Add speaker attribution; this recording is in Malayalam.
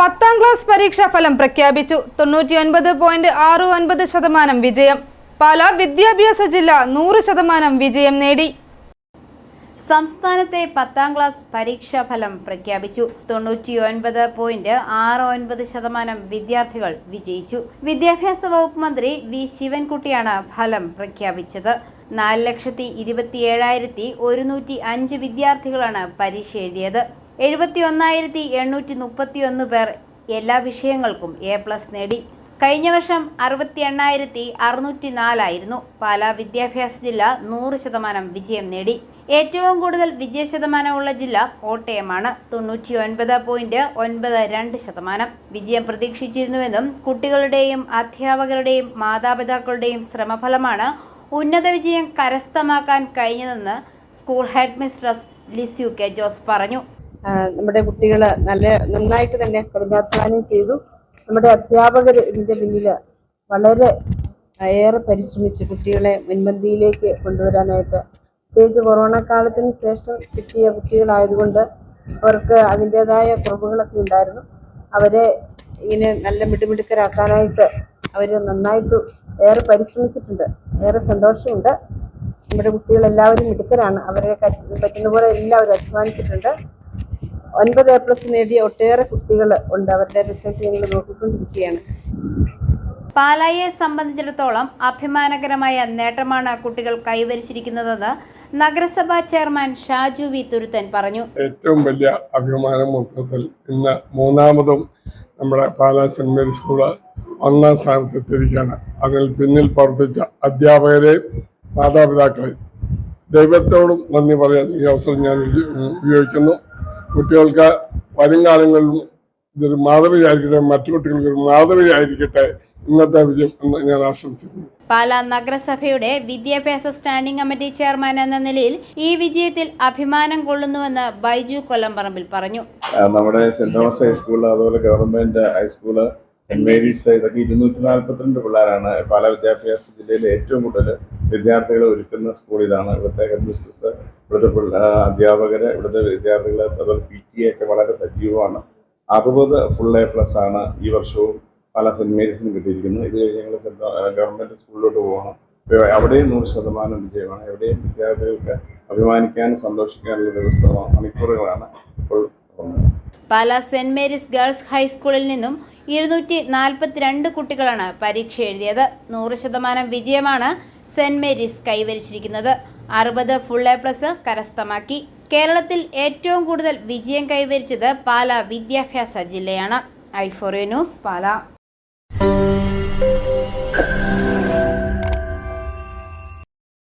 Speaker 1: പത്താം ക്ലാസ് പരീക്ഷാ ഫലം പ്രഖ്യാപിച്ചു. തൊണ്ണൂറ്റിയൊൻപത് പോയിന്റ് ആറ് ഒൻപത് ശതമാനം വിജയം. പാലാ വിദ്യാഭ്യാസ ജില്ല നൂറ് ശതമാനം വിജയം നേടി.
Speaker 2: സംസ്ഥാനത്തെ പത്താം ക്ലാസ് പരീക്ഷാ ഫലം പ്രഖ്യാപിച്ചു. തൊണ്ണൂറ്റിയൊൻപത് പോയിന്റ് ആറ് ഒൻപത് ശതമാനം വിദ്യാർത്ഥികൾ വിജയിച്ചു. വിദ്യാഭ്യാസ വകുപ്പ് മന്ത്രി വി. ശിവൻകുട്ടിയാണ് ഫലം പ്രഖ്യാപിച്ചത്. നാല് ലക്ഷത്തി ഇരുപത്തിയേഴായിരത്തി ഒരുന്നൂറ്റി അഞ്ച് വിദ്യാർത്ഥികളാണ് പരീക്ഷ എഴുതിയത്. എഴുപത്തി ഒന്നായിരത്തി എണ്ണൂറ്റി മുപ്പത്തി ഒന്ന് പേർ എല്ലാ വിഷയങ്ങൾക്കും എ പ്ലസ് നേടി. കഴിഞ്ഞ വർഷം അറുപത്തി എണ്ണായിരത്തി അറുന്നൂറ്റി നാലായിരുന്നു പാലാ വിദ്യാഭ്യാസ ജില്ല നൂറ് ശതമാനം വിജയം നേടി. ഏറ്റവും കൂടുതൽ വിജയശതമാനമുള്ള ജില്ല കോട്ടയമാണ്. തൊണ്ണൂറ്റി ഒൻപത് പോയിന്റ് ഒൻപത് രണ്ട് ശതമാനം. വിജയം പ്രതീക്ഷിച്ചിരുന്നുവെന്നും കുട്ടികളുടെയും അധ്യാപകരുടെയും മാതാപിതാക്കളുടെയും ശ്രമഫലമാണ് ഉന്നത വിജയം കരസ്ഥമാക്കാൻ കഴിഞ്ഞതെന്ന് school headmistress Lisyu K Jose പറഞ്ഞു.
Speaker 3: നമ്മുടെ കുട്ടികൾ നല്ല നന്നായിട്ട് തന്നെ കഠിനാധ്വാനം ചെയ്തു. നമ്മുടെ അധ്യാപകർ ഇതിന്റെ പിന്നിൽ വളരെ ഏറെ പരിശ്രമിച്ച് കുട്ടികളെ മുൻപന്തിയിലേക്ക് കൊണ്ടുവരാനായിട്ട് പ്രത്യേകിച്ച് കൊറോണ കാലത്തിന് ശേഷം കിട്ടിയ കുട്ടികളായതുകൊണ്ട് അവർക്ക് അതിന്റെതായ കുറവുകളൊക്കെ ഉണ്ടായിരുന്നു. അവരെ ഇങ്ങനെ നല്ല മിടുമിടുക്കരാക്കാനായിട്ട് അവർ നന്നായിട്ട് ഏറെ പരിശ്രമിച്ചിട്ടുണ്ട്. ഏറെ സന്തോഷമുണ്ട്. നമ്മുടെ കുട്ടികളെല്ലാവരും മിടുക്കരാണ്. അവരെ പറ്റുന്ന പോലെ എല്ലാവരും അധ്വാനിച്ചിട്ടുണ്ട്. ഒൻപത് എ പ്ലസ് നേടിയ ഒട്ടേറെ കുട്ടികൾ ഉണ്ട്. അവരുടെ റിസൾട്ട് ഞങ്ങൾ നോക്കിക്കൊണ്ടിരിക്കുകയാണ്.
Speaker 2: പാലായെ സംബന്ധിച്ചിടത്തോളം അഭിമാനകരമായ നേട്ടമാണ് കുട്ടികൾ കൈവരിച്ചിരിക്കുന്നതെന്ന് നഗരസഭാ ചെയർമാൻ ഷാജു വി തുരുത്തൻ പറഞ്ഞു.
Speaker 4: ഏറ്റവും വലിയ അഭിമാനം മൊത്തത്തിൽ ഇന്ന് മൂന്നാമതും നമ്മുടെ പാലാ സെന്റ് മേരി സ്കൂൾ ഒന്നാം സ്ഥാനത്ത് എത്തിയിരിക്കുകയാണ്. അതിൽ പിന്നിൽ പ്രവർത്തിച്ച അധ്യാപകരെയും മാതാപിതാക്കളെയും ദൈവത്തോടും നന്ദി പറയാൻ ഈ അവസരം ഞാൻ ഉപയോഗിക്കുന്നു. കുട്ടികൾക്ക് വരും കാലങ്ങളിൽ ഇതൊരു മാതൃകയായിരിക്കട്ടെ മറ്റു കുട്ടികൾക്ക് ഒരു മാതൃകയായിരിക്കട്ടെ ഇന്നത്തെ വിജയം എന്ന് ഞാൻ ആശംസിക്കുന്നു.
Speaker 2: പാലാ നഗരസഭയുടെ വിദ്യാഭ്യാസ സ്റ്റാൻഡിംഗ് കമ്മിറ്റി ചെയർമാൻ എന്ന നിലയിൽ ഈ വിജയത്തിൽ അഭിമാനം കൊള്ളുന്നുവെന്ന് ബൈജു കൊല്ലംപറമ്പിൽ പറഞ്ഞു.
Speaker 5: നമ്മുടെ സെന്റ് തോമസ് ഹൈസ്കൂൾ അതുപോലെ government high school Saint Mary's ഇതൊക്കെ ഇരുന്നൂറ്റി നാൽപ്പത്തിരണ്ട് പിള്ളേരാണ് പാലാ വിദ്യാഭ്യാസ ജില്ലയിലെ ഏറ്റവും കൂടുതൽ വിദ്യാർത്ഥികളെ ഒരുക്കുന്ന സ്കൂളിലാണ് ഇവിടുത്തെ ഹെഡ് മിസ്റ്റേഴ്സ് ഇവിടുത്തെ അധ്യാപകർ ഇവിടുത്തെ വിദ്യാർത്ഥികൾ അവർ പി ടി ഒക്കെ വളരെ സജീവമാണ്. അറുപത് ഫുൾ എ പ്ലസ് ആണ് ഈ വർഷവും പല സെന്റ് മേരീസിനും കിട്ടിയിരിക്കുന്നത്. ഇത് കഴിഞ്ഞ് ഞങ്ങൾ ഗവൺമെന്റ് സ്കൂളിലോട്ട് പോകണം അവിടെയും നൂറ് ശതമാനം വിജയമാണ്. എവിടെയും വിദ്യാർത്ഥികൾക്ക് അഭിമാനിക്കാനും സന്തോഷിക്കാനുള്ള ദിവസമാണ് മണിക്കൂറുകളാണ് ഇപ്പോൾ
Speaker 2: പാലാ സെന്റ് മേരീസ് ഗേൾസ് ഹൈസ്കൂളിൽ നിന്നും ഇരുന്നൂറ്റി നാൽപ്പത്തിരണ്ട് കുട്ടികളാണ് പരീക്ഷ എഴുതിയത്. നൂറ് ശതമാനം വിജയമാണ് സെന്റ് മേരീസ് കൈവരിച്ചിരിക്കുന്നത്. അറുപത് ഫുൾ എ പ്ലസ് കരസ്ഥമാക്കി. കേരളത്തിൽ ഏറ്റവും കൂടുതൽ വിജയം കൈവരിച്ചത് പാല വിദ്യാഭ്യാസ ജില്ലയാണ്. ഐഫോറിയ ന്യൂസ് പാലാ.